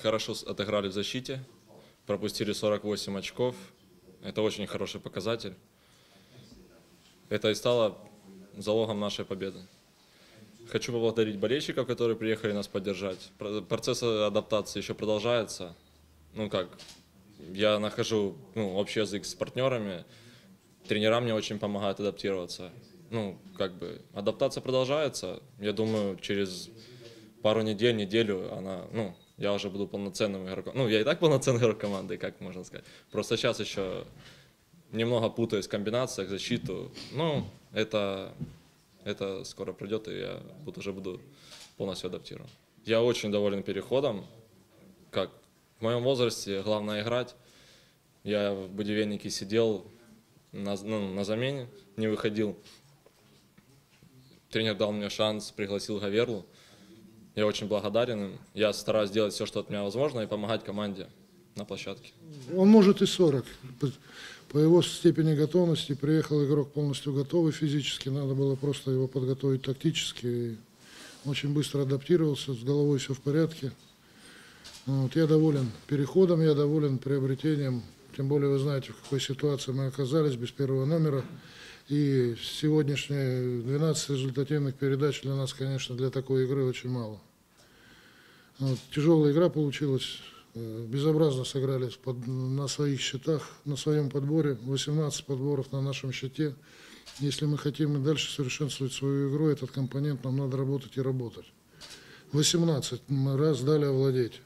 хорошо отыграли в защите, пропустили 48 очков. Это очень хороший показатель. Это и стало залогом нашей победы. Хочу поблагодарить болельщиков, которые приехали нас поддержать. Про- Процесс адаптации еще продолжается. Ну как, я нахожу ну, общий язык с партнерами. Тренера мне очень помогают адаптироваться. Ну, как бы, адаптация продолжается. Я думаю, через пару недель, неделю она, ну, я уже буду полноценным игроком. Ну, я и так полноценный игрок команды, как можно сказать. Просто сейчас еще немного путаюсь в комбинациях, защиту. Ну, это, это скоро придет, и я буду, уже буду полностью адаптирован. Я очень доволен переходом. Как в моем возрасте главное играть. Я в будивельнике сидел на, ну, на замене, не выходил. Тренер дал мне шанс, пригласил Гаверлу. Я очень благодарен им. Я стараюсь делать все, что от меня возможно, и помогать команде на площадке. Он может и 40. По- его степени готовности приехал игрок полностью готовый физически, надо было просто его подготовить тактически. И очень быстро адаптировался, с головой все в порядке. Вот, я доволен переходом, я доволен приобретением. Тем более вы знаете, в какой ситуации мы оказались без первого номера. И сегодняшние 12 результативных передач для нас, конечно, для такой игры очень мало. Вот, тяжелая игра получилась. Э, Безобразно сыграли под- на своих счетах, на своем подборе. 18 подборов на нашем счете. Если мы хотим и дальше совершенствовать свою игру, этот компонент нам надо работать и работать. 18 мы раз дали овладеть.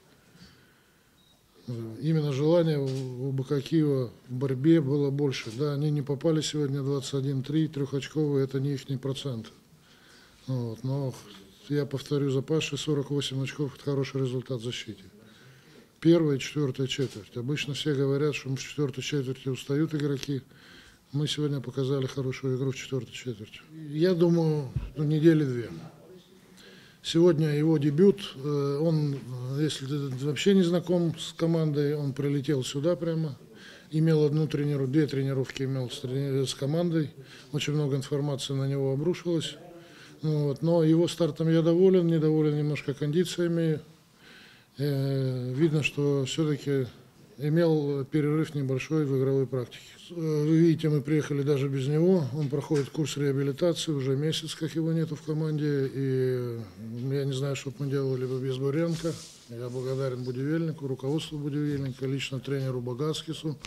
Э, Именно желание у у БК Киева в борьбе было больше. Да, они не попали сегодня 21-3, трехочковые, это не их процент. Вот, но я повторю за Пашей, 48 очков – это хороший результат в защите. Первая и четвертая четверть. Обычно все говорят, что в четвертой четверти устают игроки. Мы сегодня показали хорошую игру в четвертой четверти. Я думаю, ну, недели две. Сегодня его дебют. э, Он, если ты вообще не знаком с командой, он прилетел сюда прямо. Имел одну тренировку, две тренировки имел с, трени- с командой. Очень много информации на него обрушилось. Вот, но его стартом я доволен, недоволен немножко кондициями. Э, видно, что все-таки имел перерыв небольшой в игровой практике. Э, Вы видите, мы приехали даже без него. Он проходит курс реабилитации уже месяц, как его нету в команде. И я не знаю, что бы мы делали бы без Буренко. Я благодарен Будивельнику, руководству Будивельника, лично тренеру Багацкису,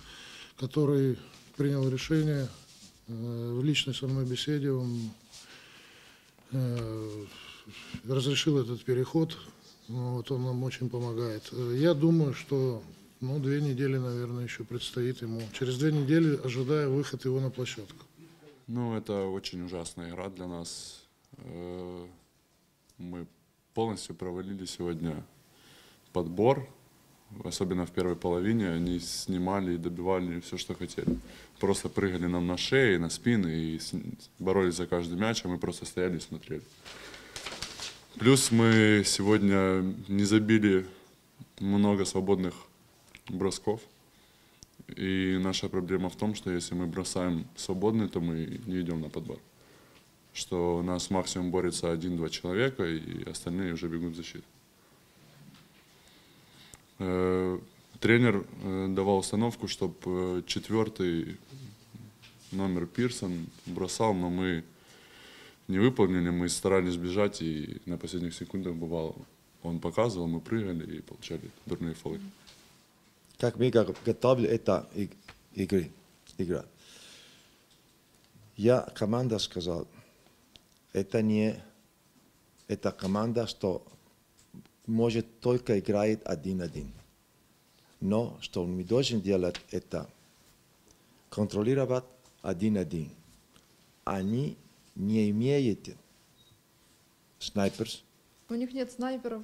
который принял решение э, в личной со мной беседе. Он разрешил этот переход. Ну, Вот он нам очень помогает. Э, Я думаю, что ну, две недели, наверное, еще предстоит ему. Через две недели ожидаю выход его на площадку. Ну, это очень ужасная игра для нас. Э, Мы полностью провалили сегодня подбор, особенно в первой половине. Они снимали и добивали все, что хотели. Просто прыгали нам на шеи, на спины и боролись за каждый мяч, а мы просто стояли и смотрели. Плюс мы сегодня не забили много свободных бросков. И наша проблема в том, что если мы бросаем свободный, то мы не идем на подбор. Что у нас максимум борется один-два человека, и остальные уже бегут в защиту. Э, Тренер э, давал установку, чтобы четвертый номер Пирсон бросал, но мы не выполнили, мы старались бежать, и на последних секундах бывало. Он показывал, мы прыгали и получали дурные фолы. как мы го- готовили это иг- игры, игра. Я команда сказал, это не это команда, что может только играет один-один. Но что мы должны делать, это контролировать один-один. Они не имеют снайперс, У них нет снайперов.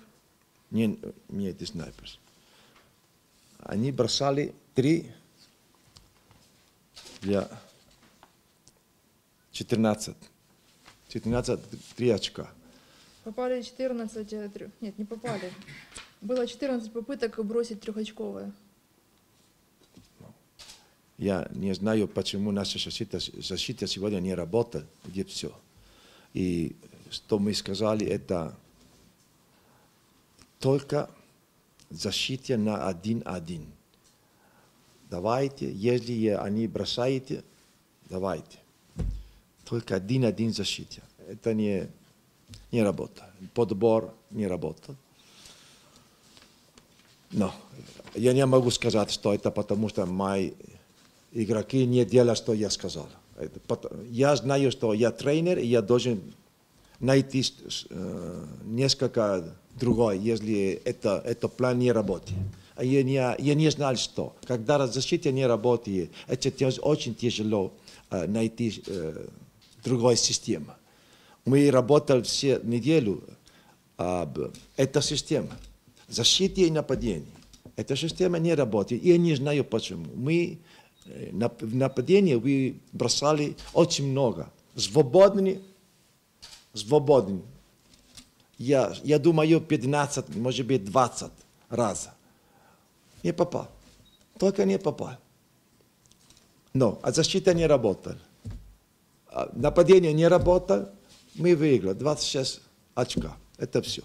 не имеют снайперс. Они бросали три для 14. 14, три очка. Попали 14, э, нет, не попали. Было 14 попыток бросить трехочковые. Я не знаю, почему наша защита, защита сегодня не работает, где все. И что мы сказали, это только защите на один-один. Давайте, если они бросаете, давайте. Только один-один защите. Это не, не работа. Подбор не работа. Но я не могу сказать, что это потому, что мои игроки не делают, что я сказал. Я знаю, что я тренер, и я должен найти э, несколько другой, если это, это план не работает. А Я не, я не знал, что. Когда защита не работает, это очень тяжело э, найти э, другой систему. Мы работали все неделю об эта система. Защита и нападение. Эта система не работает. Я не знаю почему. Мы э, в нападении вы бросали очень много. Свободные, свободные. Я, я думаю, 15, может быть, 20 раз. Не попал. Только не попал. Но а защита не работала. А Нападение не работало, мы выиграли 26 очка. Это все.